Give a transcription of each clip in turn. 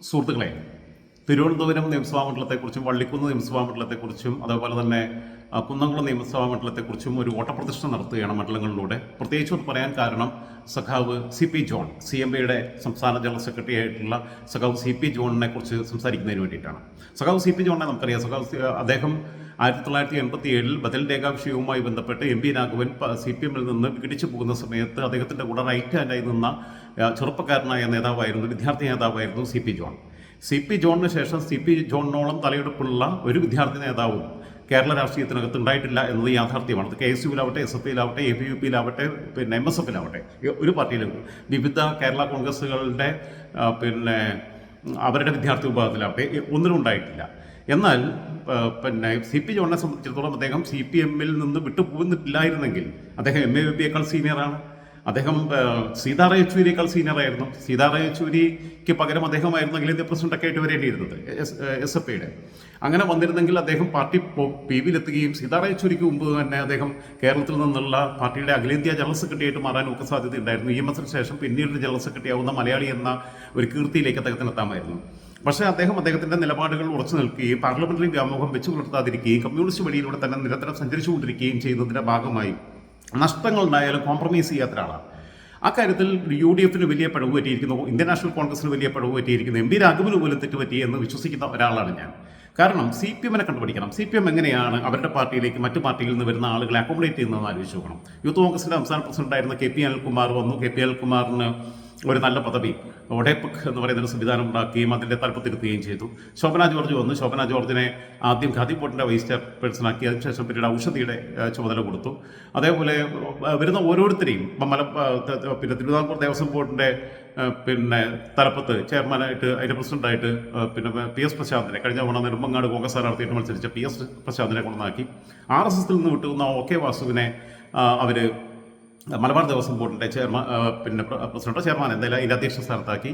സുഹൃത്തുക്കളെ തിരുവനന്തപുരം നിയമസഭാ മണ്ഡലത്തെക്കുറിച്ചും വള്ളിക്കുന്ന് നിയമസഭാ മണ്ഡലത്തെക്കുറിച്ചും അതേപോലെ തന്നെ കുന്നംകുളം നിയമസഭാ മണ്ഡലത്തെക്കുറിച്ചും ഒരു ഓട്ടപ്രതിഷ്ഠ നടത്തുകയാണ് മണ്ഡലങ്ങളിലൂടെ. പ്രത്യേകിച്ച് അത് പറയാൻ കാരണം സഖാവ് C P John C M ബിയുടെ സംസ്ഥാന ജനറൽ സെക്രട്ടറി ആയിട്ടുള്ള സഖാവ് സി പി ജോണിനെ കുറിച്ച് സംസാരിക്കുന്നതിന് വേണ്ടിയിട്ടാണ്. സഖാവ് സി പി ജോണിനെ നമുക്കറിയാം. സഖാവ് അദ്ദേഹം ആയിരത്തി തൊള്ളായിരത്തി എൺപത്തി ഏഴിൽ ബദൽ രേഖാ വിഷയവുമായി ബന്ധപ്പെട്ട് M P Raghavan C P എമ്മിൽ നിന്ന് വിഘടിച്ചു പോകുന്ന സമയത്ത് അദ്ദേഹത്തിന്റെ കൂടെ റൈറ്റ് ഹാൻഡായി നിന്ന ചെറുപ്പക്കാരനായ നേതാവായിരുന്നു വിദ്യാർത്ഥി നേതാവായിരുന്നു C P John. C P ജോണിന് ശേഷം സി പി ജോണിനോളം തലയെടുപ്പുള്ള ഒരു വിദ്യാർത്ഥി നേതാവും കേരള രാഷ്ട്രീയത്തിനകത്ത് ഉണ്ടായിട്ടില്ല എന്നത് യാഥാർത്ഥ്യമാണ്. കെ എസ് യുവിലാവട്ടെ എസ് എഫ് ഐയിലാവട്ടെ എ പി യു പിയിലാവട്ടെ പിന്നെ എം എസ് എഫിലാവട്ടെ ഒരു പാർട്ടിയിലും വിവിധ കേരള കോൺഗ്രസ്സുകളുടെ പിന്നെ അവരുടെ വിദ്യാർത്ഥി വിഭാഗത്തിലാവട്ടെ ഒന്നിനും ഉണ്ടായിട്ടില്ല. എന്നാൽ പിന്നെ സി പി ജോണിനെ സംബന്ധിച്ചിടത്തോളം അദ്ദേഹം സി പി എമ്മിൽ നിന്ന് വിട്ടുപോകുന്നിട്ടില്ലായിരുന്നെങ്കിൽ അദ്ദേഹം എം എ വി പിയേക്കാൾ സീനിയറാണ്. അദ്ദേഹം ആ, സീതാറ യെച്ചൂരിയേക്കാൾ സീനിയറായിരുന്നു സീതാറ യെച്ചൂരിക്ക് പകരം അദ്ദേഹമായിരുന്നു അഖിലേന്ത്യാ പ്രസിഡന്റൊക്കെ ആയിട്ട് വരേണ്ടിയിരുന്നത് എസ് എഫ് ഐയുടെ. അങ്ങനെ വന്നിരുന്നെങ്കിൽ അദ്ദേഹം പാർട്ടി പി വിയിലെത്തുകയും സീതാറ യെച്ചൂരിക്ക് മുമ്പ് തന്നെ അദ്ദേഹം കേരളത്തിൽ നിന്നുള്ള പാർട്ടിയുടെ അഖിലേന്ത്യാ ജനറൽ സെക്രട്ടറി ആയിട്ട് മാറാനും ഒക്കെ സാധ്യതയുണ്ടായിരുന്നു. ഇ എം ശേഷം പിന്നീട് ജനറൽ സെക്രട്ടറി ആവുന്ന മലയാളി എന്ന ഒരു കീർത്തിയിലേക്ക് അദ്ദേഹത്തിന് എത്താമായിരുന്നു. പക്ഷേ അദ്ദേഹം അദ്ദേഹത്തിന്റെ നിലപാടുകൾ ഉറച്ചു നിൽക്കുകയും പാർലമെന്ററി വ്യാമോഹം വെച്ചു പുലർത്താതിരിക്കുകയും കമ്മ്യൂണിസ്റ്റ് വഴിയിലൂടെ തന്നെ നിരന്തരം സഞ്ചരിച്ചുകൊണ്ടിരിക്കുകയും ചെയ്യുന്നതിന്റെ ഭാഗമായി നഷ്ടങ്ങൾ ഉണ്ടായാലും കോംപ്രമൈസ് ചെയ്യാത്ത ഒരാളാണ്. കാര്യത്തിൽ യു ഡി എഫിന് വലിയ പിഴവ് പറ്റിയിരിക്കുന്നു ഇന്ത്യൻ നാഷണൽ കോൺഗ്രസിന് വലിയ പിഴവ് പറ്റിയിരിക്കുന്നു എം പി രാഘവന് പോലും തെറ്റുപറ്റി എന്ന് വിശ്വസിക്കുന്ന ഒരാളാണ് ഞാൻ. കാരണം സി പി എമ്മിനെ കണ്ടുപിടിക്കണം. സി പി എം എങ്ങനെയാണ് അവരുടെ പാർട്ടിയിലേക്ക് മറ്റു പാർട്ടിയിൽ നിന്ന് വരുന്ന ആളുകളെ അക്കോമഡേറ്റ് ചെയ്യുന്നതെന്ന് ആലോചിച്ച് നോക്കണം. യൂത്ത് കോൺഗ്രസിന്റെ സംസ്ഥാന പ്രസിഡന്റായിരുന്ന കെ പി അനിൽകുമാർ വന്നു. കെ പി അനിൽകുമാറിന് ഒരു നല്ല പദവി ഒഡേപക് എന്ന് പറയുന്ന ഒരു സംവിധാനം ഉണ്ടാക്കുകയും അതിന്റെ തലപ്പത്തിരുത്തുകയും ചെയ്തു. ശോഭന ജോർജ് വന്നു. ശോഭന ജോർജിനെ ആദ്യം ഖാദി ബോർഡിന്റെ വൈസ് ചെയർപേഴ്സൺ ആക്കി. അതിനുശേഷം പിന്നീട് ഔഷധിയുടെ ചുമതല കൊടുത്തു. അതേപോലെ വരുന്ന ഓരോരുത്തരെയും മല പിന്നെ തിരുവിതാംകൂർ ദേവസ്വം ബോർഡിന്റെ പിന്നെ തലപ്പത്ത് ചെയർമാനായിട്ട് അതിന്റെ പ്രസിഡന്റായിട്ട് പിന്നെ പി എസ് പ്രശാന്തിനെ കഴിഞ്ഞ തവണ നെടുമ്പങ്ങാട് കോൺഗ്രസ് സ്ഥാനാർത്ഥിയായിട്ട് മത്സരിച്ച പി എസ് പ്രശാന്തിനെ കൊണ്ടുവന്നാക്കി. ആർ എസ് എസിൽ നിന്ന് വിട്ടുന്ന ഒ കെ വാസുവിനെ അവർ മലബാർ ദേവസ്വം ബോർഡിന്റെ ചെയർമാൻ പിന്നെ പ്രസിഡന്റ് ചെയർമാൻ എന്തായാലും അതിന്റെ അധ്യക്ഷ സ്ഥാനത്താക്കി.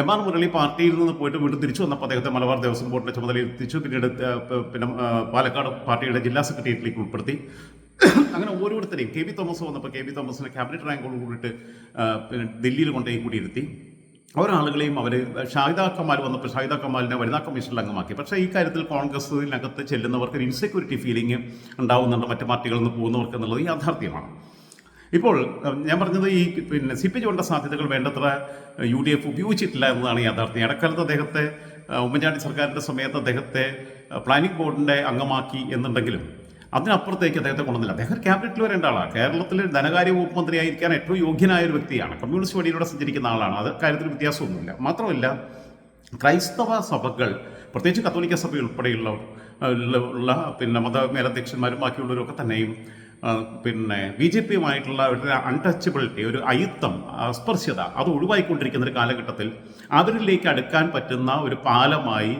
എം ആർ മുരളി പാർട്ടിയിൽ നിന്ന് പോയിട്ട് വീണ്ടും തിരിച്ചു വന്നപ്പോൾ അദ്ദേഹത്തെ മലബാർ ദേവസ്വം ബോർഡിന്റെ ചുമതല എത്തിച്ചു. പിന്നീട് പിന്നെ പാലക്കാട് പാർട്ടിയുടെ ജില്ലാ സെക്രട്ടേറിയറ്റിലേക്ക് ഉൾപ്പെടുത്തി. അങ്ങനെ ഓരോരുത്തരെയും കെ വി തോമസ് വന്നപ്പോൾ കെ വി തോമസിനെ ക്യാബിനറ്റ് റാങ്കോട് കൂടിയിട്ട് പിന്നെ ദില്ലിയിൽ കൊണ്ടുപോയി കൂടിയിരുത്തി. ഒരാളുകളെയും അവർ ഷാഹിദ കമാൽ വന്നപ്പോൾ ഷാഹിദ കമാലിനെ വനിതാ കമ്മീഷനിൽ അംഗമാക്കി. പക്ഷേ ഈ കാര്യത്തിൽ കോൺഗ്രസിനകത്ത് ചെല്ലുന്നവർക്ക് ഒരു ഇൻസെക്യൂരിറ്റി ഫീലിംഗ് ഉണ്ടാവുന്നുണ്ട്. മറ്റു പാർട്ടികളിൽ നിന്ന് പോകുന്നവർക്ക് എന്നുള്ളത് യാഥാർത്ഥ്യമാണ്. ഇപ്പോൾ ഞാൻ പറഞ്ഞത് ഈ പിന്നെ സി പി ജോണിന്റെ സാധ്യതകൾ വേണ്ടത്ര യു ഡി എഫ് ഉപയോഗിച്ചിട്ടില്ല എന്നതാണ് യാഥാർത്ഥ്യം. ഇടക്കാലത്ത് അദ്ദേഹത്തെ ഉമ്മൻചാണ്ടി സർക്കാരിന്റെ സമയത്ത് അദ്ദേഹത്തെ പ്ലാനിംഗ് ബോർഡിന്റെ അംഗമാക്കി എന്നുണ്ടെങ്കിലും അതിനപ്പുറത്തേക്ക് അദ്ദേഹത്തെ കൊണ്ടുവന്നില്ല. അദ്ദേഹം ഒരു ക്യാബിനറ്റിൽ വരേണ്ട ആളാണ് കേരളത്തിൽ ധനകാര്യ വകുപ്പ് മന്ത്രിയായിരിക്കാൻ ഏറ്റവും യോഗ്യനായ ഒരു വ്യക്തിയാണ് കമ്മ്യൂണിസ്റ്റ് വഴിയിലൂടെ സഞ്ചരിക്കുന്ന ആളാണ്. അത് കാര്യത്തിൽ വ്യത്യാസമൊന്നുമില്ല. മാത്രമല്ല ക്രൈസ്തവ സഭകൾ പ്രത്യേകിച്ച് കത്തോലിക്ക സഭ ഉൾപ്പെടെയുള്ള ഉള്ള- പിന്നെ മത മേലധ്യക്ഷന്മാരും ബാക്കിയുള്ളവരൊക്കെ തന്നെയും പിന്നെ ബി ജെ പിയുമായിട്ടുള്ള ഒരു അൺടച്ചബിലിറ്റി ഒരു അയുത്തം അസ്പർശ്യത അത് ഒഴിവായിക്കൊണ്ടിരിക്കുന്ന ഒരു കാലഘട്ടത്തിൽ അവരിലേക്ക് അടുക്കാൻ പറ്റുന്ന ഒരു പാലമായി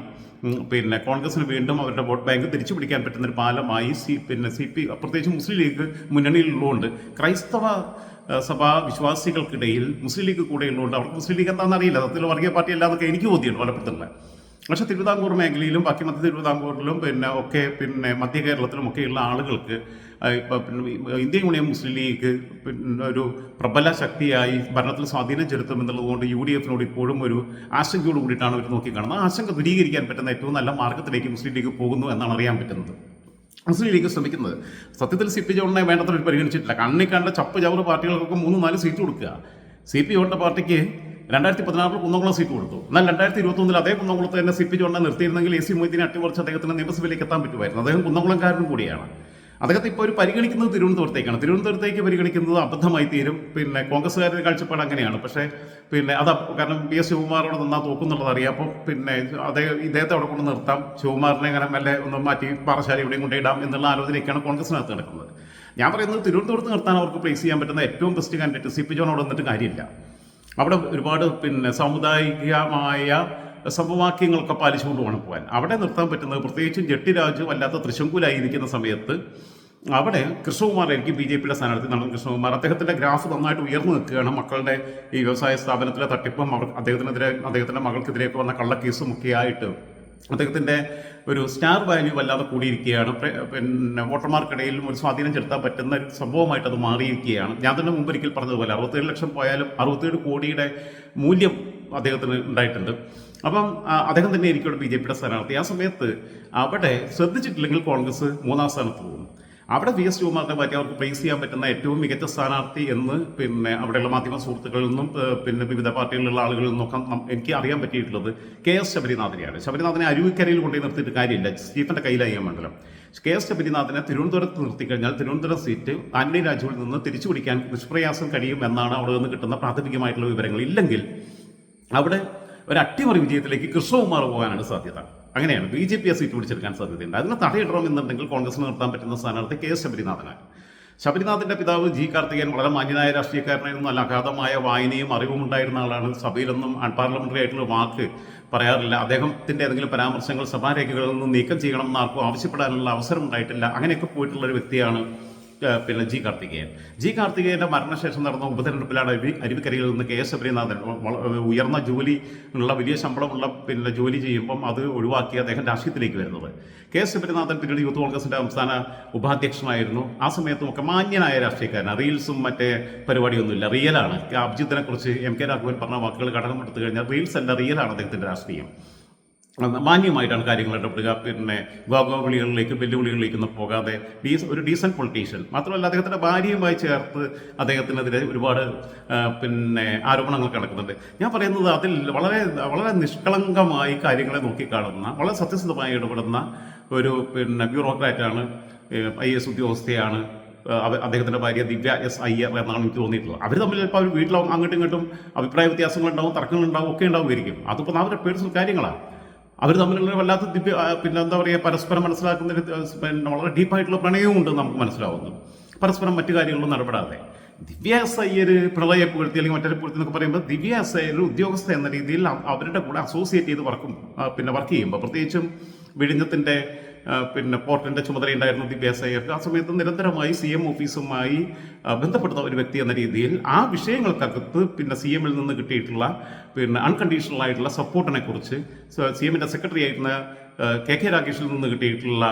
പിന്നെ കോൺഗ്രസിന് വീണ്ടും അവരുടെ വോട്ട് ബാങ്ക് തിരിച്ചു പിടിക്കാൻ പറ്റുന്ന ഒരു പാലമായി സി പിന്നെ സി പി പ്രത്യേകിച്ച് മുസ്ലിം ലീഗ് മുന്നണിയിലുള്ളതുകൊണ്ട് ക്രൈസ്തവ സഭാ വിശ്വാസികൾക്കിടയിൽ മുസ്ലിം ലീഗ് കൂടെ ഉള്ളതുകൊണ്ട് അവർക്ക് മുസ്ലിം ലീഗ് എന്താണെന്ന് അറിയില്ല. സത്യത്തിൽ വർഗീയ പാർട്ടി അല്ലാതൊക്കെ എനിക്ക് ബോധ്യമുണ്ട് മലപ്പുറത്തുള്ള പക്ഷെ തിരുവിതാംകൂർ മേഖലയിലും ബാക്കി മധ്യ തിരുവിതാംകൂറിലും പിന്നെ ഒക്കെ പിന്നെ മധ്യ കേരളത്തിലും ഒക്കെയുള്ള ആളുകൾക്ക് പിന്നെ ഇന്ത്യൻ യൂണിയൻ മുസ്ലിം ലീഗ് പിന്നെ ഒരു പ്രബല ശക്തിയായി ഭരണത്തിൽ സ്വാധീനം ചെലുത്തും എന്നുള്ളതുകൊണ്ട് യു ഡി എഫിനോട് ഇപ്പോഴും ഒരു ആശങ്കയോട് കൂടിയിട്ടാണ് അവർ നോക്കിക്കാണുന്നത്. ആശങ്ക ദൂരീകരിക്കാൻ പറ്റുന്ന ഏറ്റവും നല്ല മാർഗത്തിലേക്ക് മുസ്ലിം ലീഗ് പോകുന്നു എന്നാണ് അറിയാൻ പറ്റുന്നത്. മുസ്ലിം ലീഗ് ശ്രമിക്കുന്നത് സത്യത്തിൽ സി പി ജോണിനെ വേണ്ടത്ര പരിഗണിച്ചിട്ടില്ല. കണ്ണി കണ്ട ചപ്പ് ചവറ് പാർട്ടികൾക്കൊക്കെ മൂന്ന് നാല് സീറ്റ് കൊടുക്കുക. സി പി ജോണിന്റെ പാർട്ടിക്ക് രണ്ടായിരത്തി പതിനാറിൽ കുന്നംകുളം സീറ്റ് കൊടുത്തു. എന്നാൽ രണ്ടായിരത്തി ഇരുപത്തൊന്നിൽ അതേ കുന്നംകുളത്ത് തന്നെ സി പി നിർത്തിയിരുന്നെങ്കിൽ എ സി മൊയ്തീനെ അട്ടിമറിച്ച് അദ്ദേഹത്തിന് നിയമസഭയിലേക്ക് എത്താൻ പറ്റുമായിരുന്നു. അദ്ദേഹം കുന്നംകുളംകാരനും കൂടിയാണ്. അദ്ദേഹത്തെ ഇപ്പോൾ ഒരു പരിഗണിക്കുന്നത് തിരുവനന്തപുരത്തേക്കാണ്. തിരുവനന്തപുരത്തേക്ക് പരിഗണിക്കുന്നത് അബദ്ധമായി തീരും. പിന്നെ കോൺഗ്രസ്സുകാരുടെ കാഴ്ചപ്പാട് അങ്ങനെയാണ്. പക്ഷേ പിന്നെ അത് അപ്പ- കാരണം പി എസ് ശിവകുമാറോട് നന്നാ തോക്കുന്നുള്ളത് അറിയാം. അപ്പോൾ പിന്നെ അദ്ദേഹം ഇദ്ദേഹത്തെ അവിടെ കൊണ്ട് നിർത്താം. ശിവകുമാറിനെ അങ്ങനെ മെല്ലെ ഒന്ന് മാറ്റി പാറശാല എവിടെയും കൊണ്ടിടാം എന്നുള്ള ആലോചനയൊക്കെയാണ് കോൺഗ്രസിനകത്ത് നടക്കുന്നത്. ഞാൻ പറയുന്നത് തിരുവനന്തപുരത്ത് നിർത്താൻ അവർക്ക് പ്ലേസ് ചെയ്യാൻ പറ്റുന്ന ഏറ്റവും best candidate C P John അവിടെ വന്നിട്ട് കാര്യമില്ല. അവിടെ ഒരുപാട് പിന്നെ സാമുദായികമായ സമവാക്യങ്ങളൊക്കെ പാലിച്ചുകൊണ്ട് വേണം പോകാൻ. അവിടെ നിർത്താൻ പറ്റുന്നത് പ്രത്യേകിച്ചും ജട്ടിരാജു വല്ലാത്ത തൃശങ്കൂലായിരിക്കുന്ന സമയത്ത് അവിടെ കൃഷ്ണകുമാറായിരിക്കും ബി ജെ പിയുടെ സ്ഥാനാർത്ഥി നടൻ കൃഷ്ണകുമാർ. അദ്ദേഹത്തിന്റെ ഗ്രാഫ് നന്നായിട്ട് ഉയർന്നു നിൽക്കുകയാണ്. മക്കളുടെ ഈ വ്യവസായ സ്ഥാപനത്തിലെ തട്ടിപ്പും അവർ അദ്ദേഹത്തിനെതിരെ അദ്ദേഹത്തിന്റെ മകൾക്കെതിരെയൊക്കെ വന്ന കള്ളക്കേസും ഒക്കെ ആയിട്ട് അദ്ദേഹത്തിന്റെ ഒരു സ്റ്റാർ വാല്യൂ വല്ലാതെ കൂടിയിരിക്കുകയാണ്. പിന്നെ വോട്ടർമാർക്കിടയിലും ഒരു സ്വാധീനം ചെലുത്താൻ പറ്റുന്ന ഒരു സംഭവമായിട്ട് അത് മാറിയിരിക്കുകയാണ്. ഞാൻ തന്നെ മുമ്പ് ഒരിക്കൽ പറഞ്ഞതുപോലെ അറുപത്തേഴ് ലക്ഷം പോയാലും അറുപത്തേഴ് കോടിയുടെ മൂല്യം അദ്ദേഹത്തിന് ഉണ്ടായിട്ടുണ്ട്. അപ്പം അദ്ദേഹം തന്നെ ആയിരിക്കും ബി ജെ പിയുടെ സ്ഥാനാർത്ഥി. ആ സമയത്ത് അവിടെ ശ്രദ്ധിച്ചിട്ടില്ലെങ്കിൽ കോൺഗ്രസ് മൂന്നാം സ്ഥാനത്ത് പോകും. അവിടെ വി എസ് ശിവകുമാറിനെ പറ്റി അവർക്ക് പ്രൈസ് ചെയ്യാൻ പറ്റുന്ന ഏറ്റവും മികച്ച സ്ഥാനാർത്ഥി എന്ന് പിന്നെ അവിടെയുള്ള മാധ്യമ സുഹൃത്തുക്കളിൽ നിന്നും പിന്നെ വിവിധ പാർട്ടികളിലുള്ള ആളുകളിൽ നിന്നൊക്കെ എനിക്ക് അറിയാൻ പറ്റിയിട്ടുള്ളത് കെ എസ് ശബരിനാഥനെയാണ്. ശബരിനാഥനെ അരുവിക്കരയിൽ കൊണ്ടുപോയി നിർത്തിയിട്ട് കാര്യമില്ല. സ്റ്റീഫന്റെ കയ്യിലായി മണ്ഡലം. കെ എസ് ശബരിനാഥനെ തിരുവനന്തപുരത്ത് നിർത്തിക്കഴിഞ്ഞാൽ തിരുവനന്തപുരം സീറ്റ് ആന്റണി രാജുവിൽ നിന്ന് തിരിച്ചു പിടിക്കാൻ നിഷ്പ്രയാസം കഴിയും എന്നാണ് അവിടെ നിന്ന് കിട്ടുന്ന പ്രാഥമികമായിട്ടുള്ള വിവരങ്ങൾ. ഇല്ലെങ്കിൽ അവിടെ ഒരു അട്ടിമറി വിജയത്തിലേക്ക് കൃഷ്ണകുമാർ പോകാനാണ് സാധ്യത. അങ്ങനെയാണ് ബി ജെ പി സീറ്റ് പിടിച്ചെടുക്കാൻ സാധ്യതയുണ്ട്. അതിന് തടയിടണമെന്നുണ്ടെങ്കിൽ കോൺഗ്രസിന് നിർത്താൻ പറ്റുന്ന സ്ഥാനാർത്ഥി കെ എസ് ശബരിനാഥനാണ്. ശബരിനാഥിന്റെ പിതാവ് ജി കാർത്തികേയൻ വളരെ മാന്യനായ രാഷ്ട്രീയക്കാരനായിരുന്നു. നല്ല അഗാധമായ വായനയും അറിവും ഉണ്ടായിരുന്ന ആളാണ്. സഭയിലൊന്നും അൺപാർലമെന്ററി ആയിട്ടുള്ള വാക്ക് പറയാറില്ല. അദ്ദേഹത്തിന്റെ ഏതെങ്കിലും പരാമർശങ്ങൾ സഭാരേഖകളിൽ നിന്ന് നീക്കം ചെയ്യണമെന്ന് ആർക്കും ആവശ്യപ്പെടാനുള്ള അവസരം ഉണ്ടായിട്ടില്ല. അങ്ങനെയൊക്കെ പോയിട്ടുള്ള ഒരു വ്യക്തിയാണ് പിന്നെ ജി കാർത്തികേയൻ. ജി കാർത്തികേയന്റെ മരണശേഷം നടന്ന ഉപതെരഞ്ഞെടുപ്പിലാണ് അരുവി അരുവിക്കരയിൽ നിന്ന് കെ എസ് ശബരിനാഥൻ ഉയർന്ന ജോലി ഉള്ള വലിയ ശമ്പളമുള്ള പിന്നെ ജോലി ചെയ്യുമ്പം അത് ഒഴിവാക്കി അദ്ദേഹം രാഷ്ട്രീയത്തിലേക്ക് വരുന്നത്. കെ എസ് ശബരിനാഥൻ പിന്നീട് യൂത്ത് കോൺഗ്രസിന്റെ സംസ്ഥാന ഉപാധ്യക്ഷനായിരുന്നു. ആ സമയത്തും ഒക്കെ മാന്യനായ രാഷ്ട്രീയക്കാരനാണ് റീൽസും മറ്റേ പരിപാടിയൊന്നുമില്ല. റിയലാണ്. അഭിജിത്തിനെ കുറിച്ച് എം കെ രാഘവൻ പറഞ്ഞ വാക്കുകൾ ഘടകം എടുത്തു കഴിഞ്ഞാൽ റീൽസ് അല്ല റിയലാണ് അദ്ദേഹത്തിന്റെ രാഷ്ട്രീയം. മാന്യമായിട്ടാണ് കാര്യങ്ങൾ ഇടപെടുക. പിന്നെ ഗോഗോവിളികളിലേക്ക് വെല്ലുവിളികളിലേക്കൊന്നും പോകാതെ ഡീസ് ഒരു ഡീസന്റ് പൊളിറ്റീഷ്യൻ മാത്രമല്ല അദ്ദേഹത്തിന്റെ ഭാര്യയുമായി ചേർത്ത് അദ്ദേഹത്തിനെതിരെ ഒരുപാട് പിന്നെ ആരോപണങ്ങൾ കിടക്കുന്നുണ്ട് ഞാൻ പറയുന്നത് അതിൽ വളരെ വളരെ നിഷ്കളങ്കമായി കാര്യങ്ങളെ നോക്കിക്കാണുന്ന വളരെ സത്യസന്ധമായി ഇടപെടുന്ന ഒരു പിന്നെ ബ്യൂറോക്രാറ്റാണ് ഐ എസ് ഉദ്യോഗസ്ഥയാണ് അദ്ദേഹത്തിന്റെ ഭാര്യ ദിവ്യ എസ് അയ്യർ എന്നാണ് എനിക്ക് തോന്നിയിട്ടുള്ളത്. അവർ തമ്മിൽ ചിലപ്പോൾ അവർ വീട്ടിലാവും അങ്ങോട്ടും ഇങ്ങോട്ടും അഭിപ്രായ വ്യത്യാസങ്ങളുണ്ടാവും തർക്കങ്ങളുണ്ടാവും ഒക്കെ ഉണ്ടാവുമായിരിക്കും. അതിപ്പോൾ അവരുടെ പേഴ്സണൽ കാര്യങ്ങളാണ് അവർ തമ്മിലുള്ള വല്ലാത്ത ദിവ്യ പിന്നെ എന്താ പറയുക പരസ്പരം മനസ്സിലാക്കുന്ന പിന്നെ വളരെ ഡീപ്പായിട്ടുള്ള പ്രണയവും ഉണ്ട് നമുക്ക് മനസ്സിലാവുന്നു. പരസ്പരം മറ്റു കാര്യങ്ങളൊന്നും ഇടപെടാതെ ദിവ്യ എസ് അയ്യർ പിണറായി പുകഴ്ത്തി അല്ലെങ്കിൽ മറ്റൊരു പുകഴ്ത്തി എന്നൊക്കെ പറയുമ്പോൾ ദിവ്യ എസ് ഉദ്യോഗസ്ഥ എന്ന രീതിയിൽ അവരുടെ കൂടെ അസോസിയേറ്റ് ചെയ്ത് വർക്കും പിന്നെ വർക്ക് ചെയ്യുമ്പോൾ. പ്രത്യേകിച്ചും വിഴിഞ്ഞത്തിന്റെ ആ, പിന്നെ പോർട്ടലിന്റെ ചുമതലയുണ്ടായിരുന്ന ദിവ്യ എസ് അയ്യർക്ക്. ആ സമയത്ത് നിരന്തരമായി സി എം ഓഫീസുമായി ബന്ധപ്പെടുന്ന ഒരു വ്യക്തി എന്ന രീതിയിൽ ആ വിഷയങ്ങൾക്കകത്ത് പിന്നെ സി എമ്മിൽ നിന്ന് കിട്ടിയിട്ടുള്ള പിന്നെ അൺകണ്ടീഷണൽ ആയിട്ടുള്ള സപ്പോർട്ടിനെ കുറിച്ച് സി എമ്മിന്റെ സെക്രട്ടറി ആയിരുന്ന കെ കെ രാകേഷിൽ നിന്ന് കിട്ടിയിട്ടുള്ള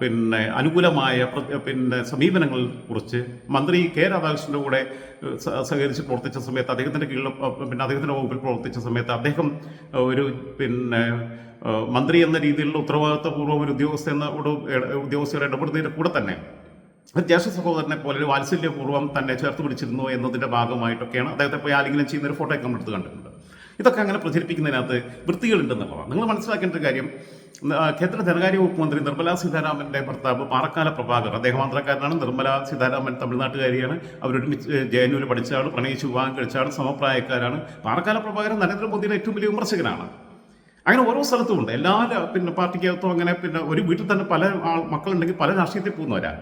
പിന്നെ അനുകൂലമായ പിന്നെ സമീപനങ്ങളെ കുറിച്ച് മന്ത്രി കെ രാധാകൃഷ്ണന്റെ കൂടെ സഹകരിച്ച് പ്രവർത്തിച്ച സമയത്ത് അദ്ദേഹത്തിന്റെ കീഴിൽ പിന്നെ അദ്ദേഹത്തിന്റെ വകുപ്പിൽ പ്രവർത്തിച്ച സമയത്ത് അദ്ദേഹം ഒരു പിന്നെ മന്ത്രി എന്ന രീതിയിലുള്ള ഉത്തരവാദിത്വപൂർവം ഒരു ഉദ്യോഗസ്ഥ എന്ന ഉദ്യോഗസ്ഥയുടെ ഇടപെടുന്നതിന്റെ കൂടെ തന്നെ ഒരു സഹോദരനെ പോലെ ഒരു വാത്സല്യപൂർവം തന്നെ ചേർത്ത് പിടിച്ചിരുന്നു എന്നതിന്റെ ഭാഗമായിട്ടൊക്കെയാണ് അദ്ദേഹത്തെ പോയി ആരെങ്കിലും ചെയ്യുന്ന ഒരു ഫോട്ടോ ഒക്കെ നമ്മൾ എടുത്ത് കണ്ടിട്ടുണ്ട്. ഇതൊക്കെ അങ്ങനെ പ്രചരിപ്പിക്കുന്നതിനകത്ത് വൃത്തികളുണ്ടെന്നുള്ളതാണ് നിങ്ങൾ മനസ്സിലാക്കേണ്ട ഒരു കാര്യം കേന്ദ്ര ധനകാര്യ വകുപ്പ് മന്ത്രി നിർമ്മല സീതാരാമന്റെ ഭർത്താവ് പാറക്കാല പ്രഭാകർ അദ്ദേഹം ആന്ധ്രക്കാരനാണ് നിർമ്മല സീതാരാമൻ തമിഴ്നാട്ടുകാരിയാണ്. അവരൊരുമിച്ച് ജയനൂര് പഠിച്ച പ്രണയിച്ച് വിവാഹം കഴിച്ച സമപ്രായക്കാരാണ്. പാറക്കാല പ്രഭാകരൻ നരേന്ദ്രമോദിയുടെ ഏറ്റവും വലിയ വിമർശകനാണ്. അങ്ങനെ ഓരോ സ്ഥലത്തും ഉണ്ട്. എല്ലാ പിന്നെ പാർട്ടിക്കകത്തും അങ്ങനെ പിന്നെ ഒരു വീട്ടിൽ തന്നെ പല ആൾ മക്കളുണ്ടെങ്കിൽ പല രാഷ്ട്രീയത്തിൽ പോകുന്നവരാ.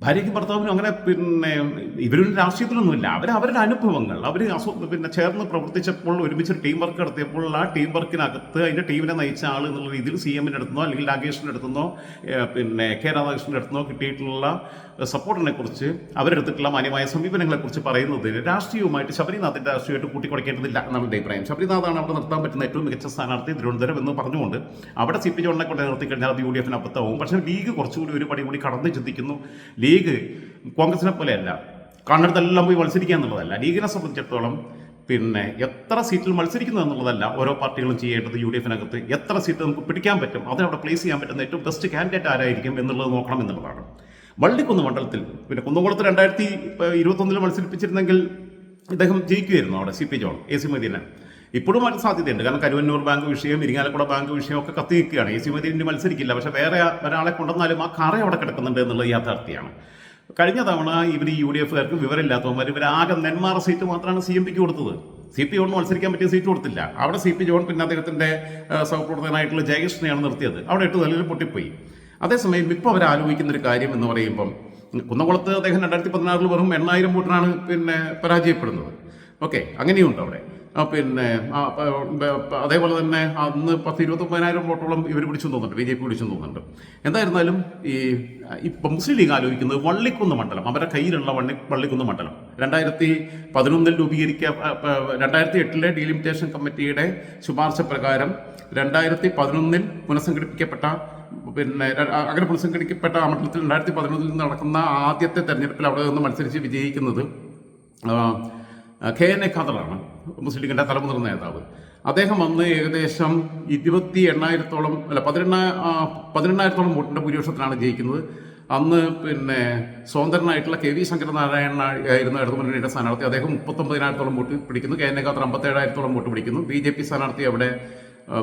ഭാര്യയ്ക്കും ഭർത്താവിനും അങ്ങനെ പിന്നെ ഇവരും രാഷ്ട്രീയത്തിലൊന്നുമില്ല. അവർ അവരുടെ അനുഭവങ്ങൾ അവർ അസു പിന്നെ ചേർന്ന് പ്രവർത്തിച്ചപ്പോൾ ഒരുമിച്ച് ടീം വർക്ക് നടത്തിയപ്പോൾ ആ ടീം വർക്കിനകത്ത് അതിന്റെ ടീമിനെ നയിച്ച ആൾ എന്നുള്ള രീതിയിൽ സി എമ്മിന്റെ അടുത്തുനിന്നോ അല്ലെങ്കിൽ രാകേഷിന്റെ അടുത്തുനിന്നോ പിന്നെ കെ രാധാകൃഷ്ണന്റെ അടുത്തുനിന്നോ കിട്ടിയിട്ടുള്ള സപ്പോർട്ടിനെ കുറിച്ച് അവരെടുത്തിട്ടുള്ള മാന്യമായ സമീപനങ്ങളെ കുറിച്ച് പറയുന്നതിന് രാഷ്ട്രീയവുമായിട്ട് ശബരിനാഥിന്റെ രാഷ്ട്രീയമായിട്ട് കൂട്ടിക്കൊടുക്കേണ്ടതില്ല എന്നാണ് എന്റെ അഭിപ്രായം. ശബരിനാഥാണ് അവിടെ നിർത്താൻ പറ്റുന്ന ഏറ്റവും മികച്ച സ്ഥാനാർത്ഥി തിരുവനന്തപുരം എന്ന് പറഞ്ഞുകൊണ്ട് അവിടെ സി പി ജോണിനെ കൊണ്ട് നിർത്തി കഴിഞ്ഞാൽ അത് യു ഡി എഫിന് അബദ്ധമാവും. പക്ഷേ ലീഗ് കുറച്ചുകൂടി ഒരു പടി കൂടി കടന്ന് ചിന്തിക്കുന്നു. ലീഗ് കോൺഗ്രസിനെ പോലെയല്ല. കാണുന്നിടത്തെല്ലാം പോയി മത്സരിക്കുക എന്നുള്ളതല്ല. ലീഗിനെ സംബന്ധിച്ചിടത്തോളം പിന്നെ എത്ര സീറ്റിൽ മത്സരിക്കുന്നു എന്നുള്ളതല്ല ഓരോ പാർട്ടികളും ചെയ്യേണ്ടത് യു ഡി എഫിനകത്ത് എത്ര സീറ്റ് നമുക്ക് പിടിക്കാൻ പറ്റും അതിനവിടെ പ്ലേസ് ചെയ്യാൻ പറ്റുന്ന ഏറ്റവും ബെസ്റ്റ് കാൻഡിഡേറ്റ് ആരായിരിക്കും എന്നുള്ളത് നോക്കണം എന്നുള്ളതാണ്. വള്ളിക്കുന്ന് മണ്ഡലത്തിൽ പിന്നെ കുന്നംകുളത്ത് രണ്ടായിരത്തി ഇരുപത്തൊന്നിൽ മത്സരിപ്പിച്ചിരുന്നെങ്കിൽ ഇദ്ദേഹം ജയിക്കുമായിരുന്നു അവിടെ C P John A C Medina ഇപ്പോഴും അതിന് സാധ്യതയുണ്ട്. കാരണം കരുവന്നൂർ ബാങ്ക് വിഷയം ഇരിങ്ങാലക്കുട ബാങ്ക് വിഷയം ഒക്കെ കത്തി നിൽക്കുകയാണ് എ സി മദീന മത്സരിക്കില്ല. പക്ഷെ വേറെ ഒരാളെ കൊണ്ടുവന്നാലും ആ കറ അവിടെ കിടക്കുന്നുണ്ട് എന്നുള്ളത് യാഥാർത്ഥ്യമാണ്. കഴിഞ്ഞ തവണ ഇവർ യു ഡി എഫുകാർക്ക് വിവരമില്ലാത്തവന്മാർ ഇവർ ആകെ നെന്മാറ സീറ്റ് മാത്രമാണ് സി എം പിക്ക് കൊടുത്തത്. സി പി ജോണിന് മത്സരിക്കാൻ പറ്റിയ സീറ്റ് കൊടുത്തില്ല. അവിടെ സി പി ജോൺ പിന്നെ അദ്ദേഹത്തിന്റെ സഹപ്രവർത്തകനായിട്ടുള്ള ജയകൃഷ്ണനെയാണ് നിർത്തിയത്. അവിടെ എട്ട് നിലയിൽ പൊട്ടിപ്പോയി. അതേസമയം ഇപ്പോൾ അവർ ആലോചിക്കുന്ന ഒരു കാര്യം എന്ന് പറയുമ്പം കുന്നംകുളത്ത് അദ്ദേഹം രണ്ടായിരത്തി പതിനാറിൽ വെറും എണ്ണായിരം വോട്ടിനാണ് പിന്നെ പരാജയപ്പെടുന്നത്. ഓക്കെ അങ്ങനെയുണ്ട് അവിടെ. പിന്നെ അതേപോലെ തന്നെ അന്ന് പത്ത് ഇരുപത്തൊമ്പതിനായിരം വോട്ടോളം ഇവർ പിടിച്ചു തോന്നുന്നുണ്ട് ബി ജെ പി പിടിച്ചു തോന്നുന്നുണ്ട്. എന്തായിരുന്നാലും ഈ ഇപ്പം മുസ്ലിം ലീഗ് ആലോചിക്കുന്നത് വള്ളിക്കുന്ന് മണ്ഡലം അവരുടെ കയ്യിലുള്ള വള്ളി വള്ളിക്കുന്ന് മണ്ഡലം. രണ്ടായിരത്തി പതിനൊന്നിൽ രൂപീകരിക്ക രണ്ടായിരത്തി എട്ടിലെ ഡീലിമിറ്റേഷൻ കമ്മിറ്റിയുടെ ശുപാർശ പ്രകാരം രണ്ടായിരത്തി പതിനൊന്നിൽ പുനഃസംഘടിപ്പിക്കപ്പെട്ട പിന്നെ അങ്ങനെ പുനഃസംഘടിക്കപ്പെട്ട ആ മണ്ഡലത്തിൽ രണ്ടായിരത്തി പതിനൊന്നിൽ നടക്കുന്ന ആദ്യത്തെ തെരഞ്ഞെടുപ്പിൽ അവിടെ നിന്ന് മത്സരിച്ച് വിജയിക്കുന്നത് കെ എൻ എ ഖാദറാണ് മുസ്ലിം ലീഗിന്റെ തലമുതിർന്ന നേതാവ്. അദ്ദേഹം വന്ന് ഏകദേശം ഇരുപത്തി എണ്ണായിരത്തോളം അല്ല പതിനെണ്ണ പതിനെണ്ണായിരത്തോളം വോട്ടിന്റെ ഭൂരിപക്ഷത്തിലാണ് ജയിക്കുന്നത്. അന്ന് പിന്നെ സ്വതന്ത്രനായിട്ടുള്ള കെ വി ശങ്കരനാരായണ ആയിരുന്നു ഇടതുമുന്നണിയുടെ സ്ഥാനാർത്ഥി. അദ്ദേഹം മുപ്പത്തൊമ്പതിനായിരത്തോളം വോട്ട് പിടിക്കുന്നു. കെ എൻ എ ഖാദർ അമ്പത്തേഴായിരത്തോളം വോട്ട് പിടിക്കുന്നു. ബി ജെ പി സ്ഥാനാർത്ഥി അവിടെ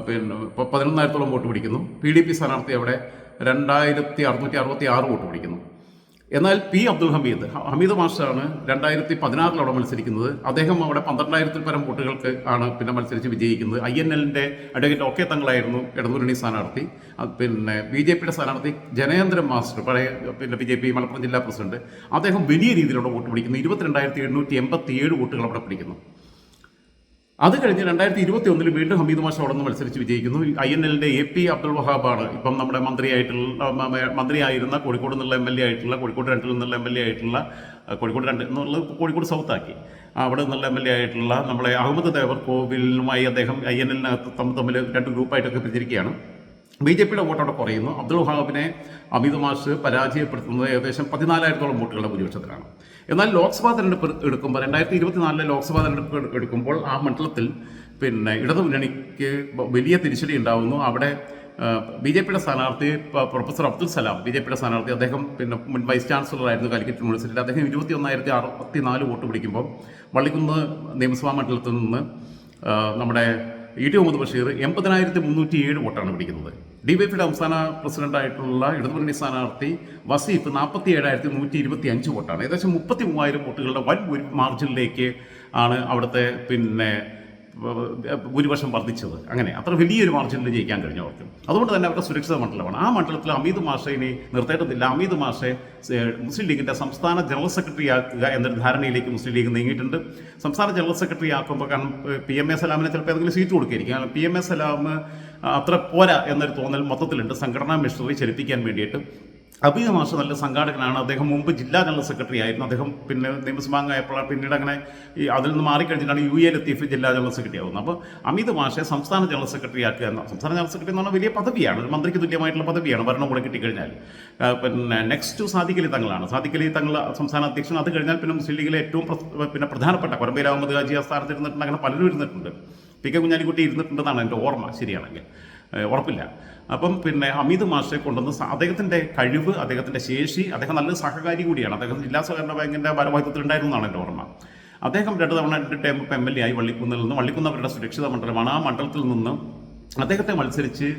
പിന്നെ പതിനൊന്നായിരത്തോളം വോട്ട് പിടിക്കുന്നു. പി ഡി പി സ്ഥാനാർത്ഥി അവിടെ രണ്ടായിരത്തി അറുന്നൂറ്റി അറുപത്തി ആറ് വോട്ട് പിടിക്കുന്നു. എന്നാൽ പി അബ്ദുൽ ഹമീദ് ഹമീദ് മാഷാണ് രണ്ടായിരത്തി പതിനാറിൽ അവിടെ മത്സരിക്കുന്നത്. അദ്ദേഹം അവിടെ പന്ത്രണ്ടായിരത്തിൽ പരം വോട്ടുകൾക്ക് ആണ് പിന്നെ മത്സരിച്ച് വിജയിക്കുന്നത്. ഐ എൻ എല്ലിന്റെ അഡ്വക്കേറ്റ് ഒക്കെ തങ്ങളായിരുന്നു ഇടതുമുന്നണി സ്ഥാനാർത്ഥി. പിന്നെ ബി ജെ പിയുടെ സ്ഥാനാർത്ഥി ജനേന്ദ്രൻ മാസ്റ്റർ പഴയ പിന്നെ ബി ജെ പി മലപ്പുറം ജില്ലാ പ്രസിഡന്റ്. അദ്ദേഹം വലിയ രീതിയിലുള്ള വോട്ട് പിടിക്കുന്നു. ഇരുപത്തിരണ്ടായിരത്തി എണ്ണൂറ്റി എൺപത്തി ഏഴ് വോട്ടുകൾ അവിടെ പിടിക്കുന്നു. അത് കഴിഞ്ഞ് രണ്ടായിരത്തി ഇരുപത്തി ഒന്നിൽ വീണ്ടും ഹമീദ് മാഷ അവിടെ നിന്ന് മത്സരിച്ച് വിജയിക്കുന്നു. ഐ എൻ എല്ലിന്റെ എ പി അബ്ദുൾ വഹാബാണ്. ഇപ്പം നമ്മുടെ മന്ത്രിയായിട്ടുള്ള മന്ത്രിയായിരുന്ന കോഴിക്കോട് നിന്നുള്ള എം എൽ എ ആയിട്ടുള്ള കോഴിക്കോട് രണ്ടിൽ നിന്നുള്ള എം എൽ എ ആയിട്ടുള്ള കോഴിക്കോട് രണ്ട് എന്നുള്ളത് കോഴിക്കോട് സൗത്ത് ആക്കി. അവിടെ നിന്നുള്ള എം എൽ എ ആയിട്ടുള്ള നമ്മളെ അഹമ്മദ് ദേവർ കോവിലുമായി അദ്ദേഹം ഐ എൻ എല്ലിനകത്ത് തമ്മിൽ തമ്മിൽ രണ്ട് ഗ്രൂപ്പായിട്ടൊക്കെ പിരിച്ചിരിക്കുകയാണ് ബി ജെ പിയുടെ വോട്ടവിടെ കുറയുന്നു. അബ്ദുൾ വഹാബിനെ അമിത് മാഷ് പരാജയപ്പെടുത്തുന്നത് ഏകദേശം പതിനാലായിരത്തോളം വോട്ടുകളുടെ ഭൂരിപക്ഷത്തിലാണ്. എന്നാൽ ലോക്സഭാ തെരഞ്ഞെടുപ്പ് എടുക്കുമ്പോൾ രണ്ടായിരത്തി ഇരുപത്തിനാലിലെ ലോക്സഭാ തെരഞ്ഞെടുപ്പ് എടുക്കുമ്പോൾ ആ മണ്ഡലത്തിൽ പിന്നെ ഇടതു മുന്നണിക്ക് വലിയ തിരിച്ചടി ഉണ്ടാവുന്നു. അവിടെ ബി ജെ പിയുടെ സ്ഥാനാർത്ഥി professor Abdul Salam B J പിയുടെ സ്ഥാനാർത്ഥി അദ്ദേഹം പിന്നെ മുൻ വൈസ് ചാൻസലർ ആയിരുന്നു കാലിക്കറ്റ് യൂണിവേഴ്സിറ്റിയിൽ. അദ്ദേഹം ഇരുപത്തി ഒന്നായിരത്തി അറുപത്തി നാല് വോട്ട് പിടിക്കുമ്പോൾ വള്ളിക്കുന്ന് നിയമസഭാ മണ്ഡലത്തിൽ നിന്ന് നമ്മുടെ ഇ ടി മുഹമ്മദ് ബഷീർ എൺപതിനായിരത്തി മുന്നൂറ്റി ഏഴ് വോട്ടാണ് പിടിക്കുന്നത്. ഡി വൈ പിയുടെ സംസ്ഥാന പ്രസിഡന്റായിട്ടുള്ള ഇടതുമുന്നണി സ്ഥാനാർത്ഥി വസീഫ് നാൽപ്പത്തി ഏഴായിരത്തി നൂറ്റി ഇരുപത്തി അഞ്ച് വോട്ടാണ്. ഏകദേശം മുപ്പത്തി മൂവായിരം വോട്ടുകളുടെ വൻ മാർജിനിലേക്ക് ആണ് അവിടുത്തെ പിന്നെ ഭൂരിപക്ഷം വർദ്ധിച്ചത്. അങ്ങനെ അത്ര വലിയൊരു മാർജിനിൽ ജയിക്കാൻ കഴിഞ്ഞു അവർക്ക്. അതുകൊണ്ട് തന്നെ അവരുടെ സുരക്ഷിത മണ്ഡലമാണ്. ആ മണ്ഡലത്തിൽ അമീത് മാഷെ ഇനി നിർത്തേണ്ടതില്ല. അമീത് മാഷെ മുസ്ലിം ലീഗിന്റെ സംസ്ഥാന ജനറൽ സെക്രട്ടറി ആക്കുക എന്നൊരു ധാരണയിലേക്ക് മുസ്ലിം ലീഗ് നീങ്ങിയിട്ടുണ്ട്. സംസ്ഥാന ജനറൽ സെക്രട്ടറി ആക്കുമ്പോൾ കാരണം പി എം എ സലാമിനെ ചിലപ്പോൾ ഏതെങ്കിലും സീറ്റ് കൊടുക്കുകയായിരിക്കും കാരണം പി എം എ സലാം അത്ര പോരാ എന്നൊരു തോന്നൽ മൊത്തത്തിലുണ്ട്. സംഘടനാ മിഷണറി ചലിപ്പിക്കാൻ വേണ്ടിയിട്ട്. അബീദ് മാഷ് നല്ല സംഘാടകനാണ്. അദ്ദേഹം മുമ്പ് ജില്ലാ ജനറൽ സെക്രട്ടറി ആയിരുന്നു. അദ്ദേഹം പിന്നെ നിയമസഭാംഗമായപ്പോഴാണ് പിന്നീട് അങ്ങനെ ഈ അതിൽ നിന്ന് മാറിക്കഴിഞ്ഞിട്ടാണ് യു എ ലത്തീഫ് ജില്ലാ ജനറൽ സെക്രട്ടറി ആവുന്നത്. അപ്പോൾ അമിത് മാഷെ സംസ്ഥാന ജനറൽ സെക്രട്ടറി ആക്കുക എന്ന സംസ്ഥാന ജനറൽ സെക്രട്ടറി എന്ന് പറഞ്ഞാൽ വലിയ പദവിയാണ്. ഒരു മന്ത്രിക്ക് തുല്യമായിട്ടുള്ള പദവിയാണ്. ഭരണം കൂടെ കിട്ടിക്കഴിഞ്ഞാൽ പിന്നെ നെക്സ്റ്റ് സാദിഖലി തങ്ങളാണ്. സാദിഖലി തങ്ങൾ സംസ്ഥാന അധ്യക്ഷൻ. അത് കഴിഞ്ഞാൽ പിന്നെ മുസ്ലിം ലീഗിലെ ഏറ്റവും പിന്നെ പ്രധാനപ്പെട്ട കൊരമ്പേൽ അഹമ്മദ് ഹാജി ആ സ്ഥാനത്ത് ഇരുന്നിട്ടുണ്ട്. അങ്ങനെ പലരും ഇരുന്നിട്ടുണ്ട്. പി കെ കുഞ്ഞാലിക്കുട്ടി ഇരുന്നിട്ടുണ്ടെന്നാണ് എന്റെ ഓർമ്മ ശരിയാണെങ്കിൽ. ഉറപ്പില്ല. അപ്പം പിന്നെ അമിത് മാഷെ കൊണ്ടുവന്ന് അദ്ദേഹത്തിന്റെ കഴിവ് അദ്ദേഹത്തിന്റെ ശേഷി അദ്ദേഹം നല്ല സഹകാരി കൂടിയാണ്. അദ്ദേഹം ജില്ലാ സഹകരണ ബാങ്കിന്റെ ഭാരവാഹിത്വത്തിൽ ഉണ്ടായിരുന്നതാണ് എന്റെ ഓർമ്മ. അദ്ദേഹം രണ്ട് തവണ രണ്ട് ടൈം എം എൽ എ ആയി വള്ളിക്കുന്നിൽ നിന്ന് വള്ളിക്കുന്നവരുടെ സുരക്ഷിത മണ്ഡലമാണ്. ആ മണ്ഡലത്തിൽ നിന്ന് അദ്ദേഹത്തെ മത്സരിച്ച്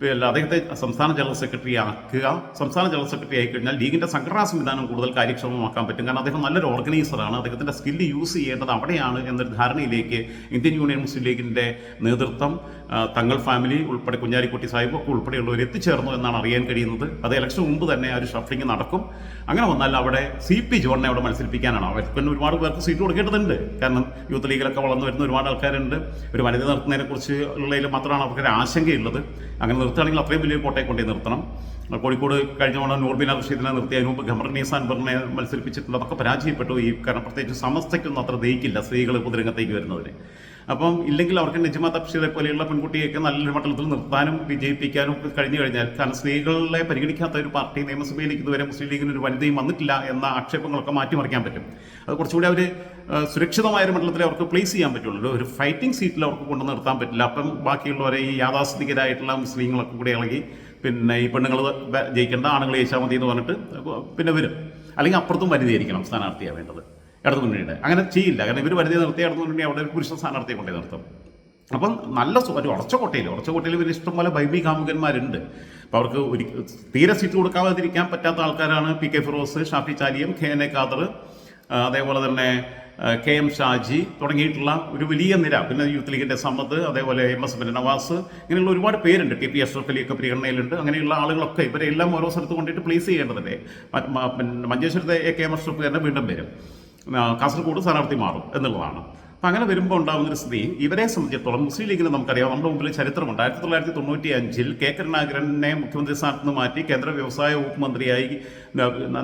പിന്നെ അദ്ദേഹത്തെ സംസ്ഥാന ജനറൽ സെക്രട്ടറി ആക്കുക. സംസ്ഥാന ജനറൽ സെക്രട്ടറി ആയിക്കഴിഞ്ഞാൽ ലീഗിന്റെ സംഘടനാ സംവിധാനം കൂടുതൽ കാര്യക്ഷമമാക്കാൻ പറ്റും. കാരണം അദ്ദേഹം നല്ലൊരു ഓർഗനൈസറാണ് അദ്ദേഹത്തിന്റെ സ്കില്ല് യൂസ് ചെയ്യേണ്ടത് അവിടെയാണ് എന്നൊരു ധാരണയിലേക്ക് ഇന്ത്യൻ യൂണിയൻ മുസ്ലിം ലീഗിന്റെ നേതൃത്വം തങ്ങൾ ഫാമിലി ഉൾപ്പെടെ കുഞ്ഞാലിക്കുട്ടി സാഹിബ് ഒക്കെ ഉൾപ്പെടെയുള്ളവർ എത്തിച്ചേർന്നു എന്നാണ് അറിയാൻ കഴിയുന്നത്. അത് ഇലക്ഷൻ മുമ്പ് തന്നെ ഒരു ഷഫ്ലിംഗ് നടക്കും. അങ്ങനെ വന്നാൽ അവിടെ സി പി ജോണിനെ അവിടെ മത്സരിപ്പിക്കാനാണ്. അവർക്ക് പിന്നെ ഒരുപാട് പേർക്ക് സീറ്റ് കൊടുക്കേണ്ടതുണ്ട്. കാരണം യൂത്ത് ലീഗിലൊക്കെ വളർന്നു വരുന്ന ഒരുപാട് ആൾക്കാരുണ്ട്. ഒരു വനിത നിർത്തുന്നതിനെ കുറിച്ച് ഉള്ളതിൽ മാത്രമാണ് അവർക്കൊരു ആശങ്കയുള്ളത്. അങ്ങനെ നിർത്തുകയാണെങ്കിൽ അത്രയും വലിയ കോട്ടയെ കൊണ്ടുപോയി നിർത്തണം. കോഴിക്കോട് കഴിഞ്ഞ തവണ നൂർബിന റഷീദിനെ നിർത്തി അതിന് മുമ്പ് ഖമർ നീസാൻ ബറിനെ മത്സരിപ്പിച്ചിട്ടുണ്ട് അതൊക്കെ പരാജയപ്പെട്ടു. ഈ കാരണം പ്രത്യേകിച്ച് സമസ്തയ്ക്കൊന്നും അത്ര ദയിക്കില്ല സ്ത്രീകൾ പൊതുരംഗത്തേക്ക് വരുന്നതിന് അപ്പം ഇല്ലെങ്കിൽ അവർക്ക് നിജമ തബ്ഷീറെ പോലെയുള്ള പെൺകുട്ടിയൊക്കെ നല്ലൊരു മണ്ഡലത്തിൽ നിർത്താനും വിജയിപ്പിക്കാനും കഴിഞ്ഞു കഴിഞ്ഞാൽ കാരണം സ്ത്രീകളെ പരിഗണിക്കാത്ത ഒരു പാർട്ടി നിയമസഭയിലേക്ക് ഇതുവരെ മുസ്ലിം ലീഗിന് ഒരു വനിതയും വന്നിട്ടില്ല എന്ന ആക്ഷേപങ്ങളൊക്കെ മാറ്റിമറിക്കാൻ പറ്റും. അത് കുറച്ചുകൂടി അവർ സുരക്ഷിതമായ ഒരു മണ്ഡലത്തിൽ അവർക്ക് പ്ലേസ് ചെയ്യാൻ പറ്റുള്ളൂ. ഒരു ഫൈറ്റിംഗ് സീറ്റിൽ അവർക്ക് കൊണ്ടു നിർത്താൻ പറ്റില്ല. അപ്പം ബാക്കിയുള്ളവരെ ഈ യാഥാസ്ഥിതികരായിട്ടുള്ള മുസ്ലിങ്ങളൊക്കെ കൂടെ ഇളകി പിന്നെ ഈ പെണ്ണുങ്ങൾ ജയിക്കേണ്ട ആണുങ്ങൾ ജയിച്ചാൽ മതി എന്ന് പറഞ്ഞിട്ട് പിന്നെ വരും. അല്ലെങ്കിൽ അപ്പുറത്തും വനിതയായിരിക്കണം സ്ഥാനാർത്ഥിയാണ് വേണ്ടത് ഇടതു മുന്നണിയുടെ. അങ്ങനെ ചെയ്യില്ല. കാരണം ഇവർ വരുതി നിർത്തി ഇടതു മുന്നണി അവിടെ ഒരു പുരുഷ സ്ഥാനാർത്ഥിയെ കൊണ്ടേ നിർത്തും. അപ്പം നല്ല ഒരു ഉറച്ച കോട്ടയിൽ ഉറച്ച കോട്ടയിൽ ഇവർ ഇഷ്ടംപോലെ ബൈബി കാമുകന്മാരുണ്ട്. അപ്പോൾ അവർക്ക് ഒരു തീരെ സീറ്റ് കൊടുക്കാതിരിക്കാൻ പറ്റാത്ത ആൾക്കാരാണ് P K Firos Shafi Chaliyam K N A Khader അതേപോലെ തന്നെ കെ എം ഷാജി തുടങ്ങിയിട്ടുള്ള ഒരു വലിയ നിര. പിന്നെ യൂത്ത് ലീഗിന്റെ സമ്മത് അതേപോലെ എം എസ് എഫിന്റെ നവാസ് ഇങ്ങനെയുള്ള ഒരുപാട് പേരുണ്ട്. ടി പി അഷ്റഫ് അലിയൊക്കെ പരിഗണനയിലുണ്ട്. അങ്ങനെയുള്ള ആളുകളൊക്കെ ഇവരെല്ലാം ഓരോ സ്ഥലത്ത് കൊണ്ടിട്ട് പ്ലേസ് ചെയ്യേണ്ടതല്ലേ? മഞ്ചേശ്വരത്തെ കെ എം അഷ്റഫ് തന്നെ വീണ്ടും വരും. കാസർഗോഡ് സ്ഥാനാർത്ഥി മാറും എന്നുള്ളതാണ്. അപ്പം അങ്ങനെ വരുമ്പോൾ ഉണ്ടാകുന്ന ഒരു സ്ഥിതി ഇവരെ സംബന്ധിച്ചിടത്തോളം മുസ്ലിം ലീഗിന് നമുക്കറിയാം നമ്മുടെ മുമ്പിൽ ചരിത്രമുണ്ട്. ആയിരത്തി തൊള്ളായിരത്തി തൊണ്ണൂറ്റി അഞ്ചിൽ കെ കരുണാകരനെ മുഖ്യമന്ത്രി സ്ഥാനത്ത് നിന്ന് മാറ്റി കേന്ദ്ര വ്യവസായ വകുപ്പ് മന്ത്രിയായി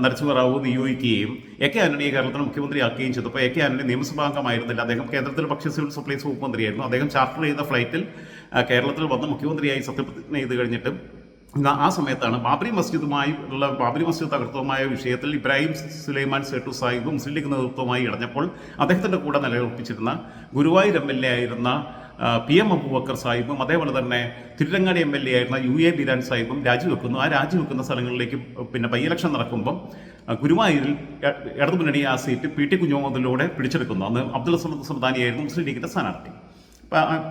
നരസിംഹറാവു നിയോഗിക്കുകയും എ കെ ആന്റണിയെ കേരളത്തിന് മുഖ്യമന്ത്രിയാക്കുകയും ചെയ്തപ്പോൾ എ കെ ആന്റണി നിയമസഭാംഗമായിരുന്നില്ല അദ്ദേഹം കേന്ദ്രത്തിൽ ഭക്ഷ്യ സിവിൽ സപ്ലൈസ് വകുപ്പ് മന്ത്രിയായിരുന്നു. അദ്ദേഹം ചാർട്ടർ ചെയ്ത ഫ്ലൈറ്റിൽ കേരളത്തിൽ വന്ന് മുഖ്യമന്ത്രിയായി സത്യപ്രതിജ്ഞ ചെയ്ത് കഴിഞ്ഞിട്ട് ആ സമയത്താണ് ബാബറി മസ്ജിദുമായി ഉള്ള ബാബരി മസ്ജിദ് തകർത്തവുമായ വിഷയത്തിൽ ഇബ്രാഹിം സുലൈമാൻ സേട്ടു സാഹിബ് മുസ്ലിം ലീഗ് നേതൃത്വമായി ഇടഞ്ഞപ്പോൾ അദ്ദേഹത്തിന്റെ കൂടെ നിലയുറപ്പിച്ചിരുന്ന ഗുരുവായൂർ എം എൽ എ ആയിരുന്ന പി എം അബൂബക്കർ സാഹിബും അതേപോലെ തന്നെ തിരുരങ്ങാടി എം എൽ എ ആയിരുന്ന യു എ ബിരാൻ സാഹിബും രാജിവെക്കുന്നു. ആ രാജിവെക്കുന്ന സ്ഥലങ്ങളിലേക്ക് പിന്നെ ബൈ ഇലക്ഷൻ നടക്കുമ്പം ഗുരുവായൂരിൽ ഇടതുമുന്നണി ആ സീറ്റ് പി ടി കുഞ്ഞുമുഹമ്മദിലൂടെ പിടിച്ചെടുക്കുന്നു. അന്ന് അബ്ദുൾ സമദ് സമദാനിയായിരുന്നു മുസ്ലിം ലീഗിന്റെ സ്ഥാനാർത്ഥി.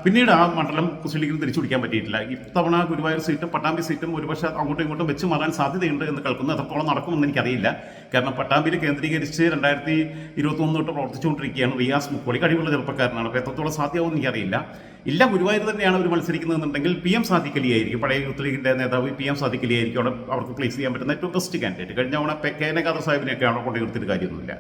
പിന്നീട് ആ മണ്ഡലം മുസ്ലിം ലീഗിന് തിരിച്ചു പിടിക്കാൻ പറ്റിയിട്ടില്ല. ഇത്തവണ ഗുരുവായൂർ സീറ്റും പട്ടാമ്പി സീറ്റും ഒരുപക്ഷെ അങ്ങോട്ടും ഇങ്ങോട്ടും വെച്ച് മാറാൻ സാധ്യതയുണ്ട് എന്ന് കേൾക്കുന്നു. എത്രത്തോളം നടക്കുമെന്ന് എനിക്കറിയില്ല. കാരണം പട്ടാമ്പിയിൽ കേന്ദ്രീകരിച്ച് രണ്ടായിരത്തി ഇരുപത്തി ഒന്ന് തൊട്ട് പ്രവർത്തിച്ചുകൊണ്ടിരിക്കുകയാണ് റിയാസ് മുക്കോളി കഴിവുള്ള ചെറുപ്പക്കാരനാണ്. അപ്പോൾ എത്രത്തോളം സാധ്യമാവുമെന്ന് എനിക്കറിയില്ല. ഇല്ല ഗുരുവായൂർ തന്നെയാണ് അവർ മത്സരിക്കുന്നതെന്നുണ്ടെങ്കിൽ പി എം സാധിക്കലി ആയിരിക്കും പഴയ യൂത്ത് ലീഗിന്റെ നേതാവ് പി എം സാധിക്കലി ആയിരിക്കും അവിടെ അവർക്ക് പ്ലേസ് ചെയ്യാൻ പറ്റുന്ന ഏറ്റവും ബെസ്റ്റ് കാൻഡിഡേറ്റ് കഴിഞ്ഞ തവണ കെ ഖാദർ സാഹിബിനെയൊക്കെ അവിടെ കൊണ്ടുവരുത്തിയിട്ട് കാര്യമൊന്നുമില്ല.